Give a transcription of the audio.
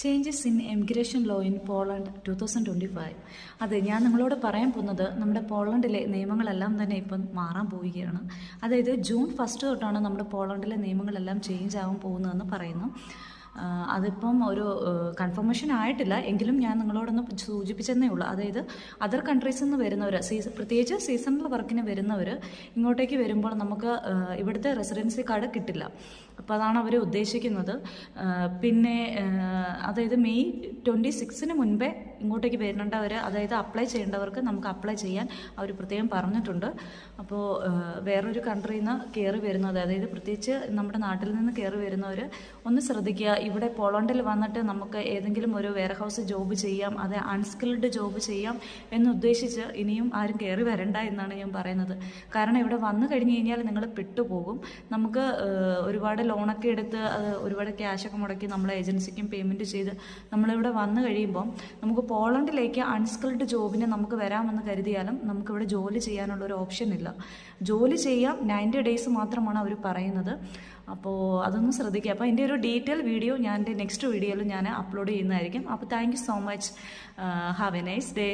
Changes in emigration law in Poland two thousand twenty five അതെ ഞാൻ നിങ്ങളോട് പറയാൻ പോകുന്നത് നമ്മുടെ പോളണ്ടിലെ നിയമങ്ങളെല്ലാം തന്നെ ഇപ്പം മാറാൻ പോവുകയാണ്. അതായത് ജൂൺ ഫസ്റ്റ് തൊട്ടാണ് നമ്മുടെ പോളണ്ടിലെ നിയമങ്ങളെല്ലാം ചേഞ്ച് ആവാൻ പോകുന്നതെന്ന് പറയുന്നു. അതിപ്പം ഒരു കൺഫർമേഷൻ ആയിട്ടില്ല. എങ്കിലും ഞാൻ നിങ്ങളോടൊന്ന് സൂചിപ്പിച്ചെന്നേ ഉള്ളൂ. അതായത് അതർ കൺട്രീസിൽ നിന്ന് വരുന്നവർ സീസൺ പ്രത്യേകിച്ച് സീസണൽ വർക്കിന് വരുന്നവർ ഇങ്ങോട്ടേക്ക് വരുമ്പോൾ നമുക്ക് ഇവിടുത്തെ റെസിഡൻസി കാർഡ് കിട്ടില്ല. അപ്പോൾ അതാണ് അവർ ഉദ്ദേശിക്കുന്നത്. പിന്നെ അതായത് മെയ് ട്വന്റി സിക്സിന് മുൻപേ ഇങ്ങോട്ടേക്ക് വരേണ്ടവർ അതായത് അപ്ലൈ ചെയ്യേണ്ടവർക്ക് നമുക്ക് അപ്ലൈ ചെയ്യാൻ അവർ പ്രത്യേകം പറഞ്ഞിട്ടുണ്ട്. അപ്പോൾ വേറൊരു കൺട്രിയിൽ നിന്ന് കയറി വരുന്നത് അതായത് പ്രത്യേകിച്ച് നമ്മുടെ നാട്ടിൽ നിന്ന് കയറി വരുന്നവർ ഒന്ന് ശ്രദ്ധിക്കുക. ഇവിടെ പോളണ്ടിൽ വന്നിട്ട് നമുക്ക് ഏതെങ്കിലും ഒരു വെയർ ഹൗസ് ജോബ് ചെയ്യാം അത് അൺസ്കിൽഡ് ജോബ് ചെയ്യാം എന്നുദ്ദേശിച്ച് ഇനിയും ആരും കയറി വരണ്ട എന്നാണ് ഞാൻ പറയുന്നത്. കാരണം ഇവിടെ വന്നു കഴിഞ്ഞ് കഴിഞ്ഞാൽ നിങ്ങൾ പെട്ടുപോകും. നമുക്ക് ഒരുപാട് ലോണൊക്കെ എടുത്ത് അത് ഒരുപാട് ക്യാഷൊക്കെ മുടക്കി നമ്മൾ ഏജൻസിക്കും പേയ്മെന്റ് ചെയ്ത് നമ്മളിവിടെ വന്നു കഴിയുമ്പം നമുക്ക് പോളണ്ടിലേക്ക് അൺസ്കിൽഡ് ജോബിന് നമുക്ക് വരാമെന്ന് കരുതിയാലും നമുക്കിവിടെ ജോലി ചെയ്യാനുള്ള ഒരു ഓപ്ഷൻ ഇല്ല. ജോലി ചെയ്യാം നയന്റി ഡേയ്സ് മാത്രമാണ് അവർ പറയുന്നത്. അപ്പോൾ അതൊന്നും ശ്രദ്ധിക്കുക. അപ്പോൾ എന്റെ ഒരു ഡീറ്റെയിൽ വീഡിയോ ഞാൻ എന്റെ നെക്സ്റ്റ് വീഡിയോയിൽ ഞാൻ അപ്ലോഡ് ചെയ്യുന്നതായിരിക്കും. അപ്പോൾ thank so much have a nice day